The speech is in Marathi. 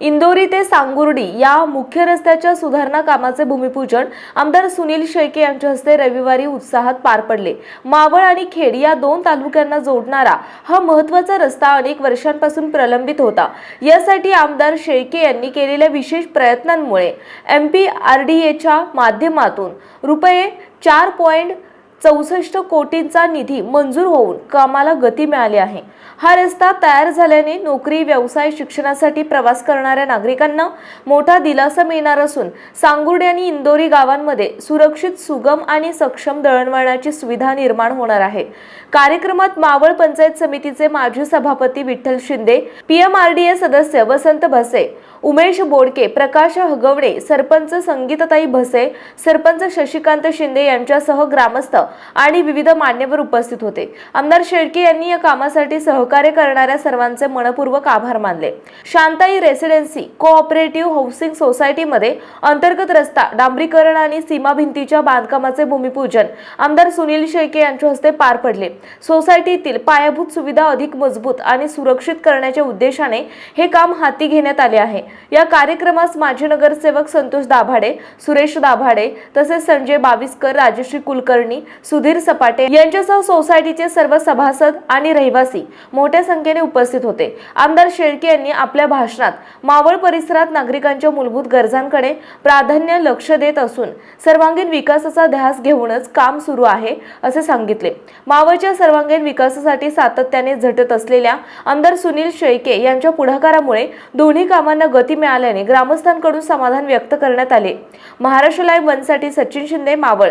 इंदोरी ते सांगुर्डी या मुख्य रस्त्याच्या सुधारणा कामाचे भूमिपूजन आमदार सुनील शेळके यांच्या हस्ते रविवारी उत्साहात पार पडले. मावळ आणि खेड या दोन तालुक्यांना जोडणारा हा महत्त्वाचा रस्ता अनेक वर्षांपासून प्रलंबित होता. यासाठी आमदार शेळके यांनी केलेल्या विशेष प्रयत्नांमुळे एम पी आर डी एच्या माध्यमातून रुपये चार पॉईंट चौसष्ट कोटींचा निधी मंजूर होऊन कामाला गती मिळाली आहे. हा रस्ता तयार झाल्याने नोकरी व्यवसाय शिक्षणासाठी प्रवास करणाऱ्या नागरिकांना मोठा दिलासा मिळणार असून सांगुर्डे आणि इंदोरी गावांमध्ये सुरक्षित सुगम आणि सक्षम दळणवळणाची सुविधा निर्माण होणार आहे. कार्यक्रमात मावळ पंचायत समितीचे माजी सभापती विठ्ठल शिंदे पीएमआरडीए सदस्य वसंत भसे उमेश बोडके प्रकाश हगवणे सरपंच संगीतताई भसे सरपंच शशिकांत शिंदे यांच्यासह ग्रामस्थ आणि विविध मान्यवर उपस्थित होते. आमदार शेळके यांनी या कामासाठी सहकार्य करणाऱ्या सर्वांचे मनपूर्वक आभार मानले. शांताई रेसिडेन्सी कोऑपरेटिव्ह हाऊसिंग सोसायटीमध्ये अंतर्गत रस्ता डांबरीकरण आणि सीमा भिंतीच्या बांधकामाचे भूमिपूजन आमदार सुनील शेळके यांच्या हस्ते पार पडले. सोसायटीतील पायाभूत सुविधा अधिक मजबूत आणि सुरक्षित करण्याच्या उद्देशाने हे काम हाती घेण्यात आले आहे. या कार्यक्रमास माजी नगरसेवक संतोष दाभाडे सुरेश दाभाडे तसेच संजय बाविस्कर राजश्री कुलकर्णी सुधीर सपाटे यांच्यासह सोसायटीचे सर्व सभासद आणि रहिवासी मोठ्या संख्येने उपस्थित होते. आमदार शेळके यांनी आपल्या भाषणात मावळ परिसरात नागरिकांच्या मूलभूत गरजांकडे प्राधान्य लक्ष देत असून सर्वांगीण विकासाचा ध्यास घेऊनच काम सुरू आहे असे सांगितले. मावळच्या सर्वांगीण विकासासाठी सातत्याने झटत असलेल्या आमदार सुनील शेळके यांच्या पुढाकारामुळे दोन्ही कामांना गती मिळाल्याने ग्रामस्थांकडून समाधान व्यक्त करण्यात आले. महाराष्ट्र लाईव्ह वनसाठी सचिन शिंदे मावळ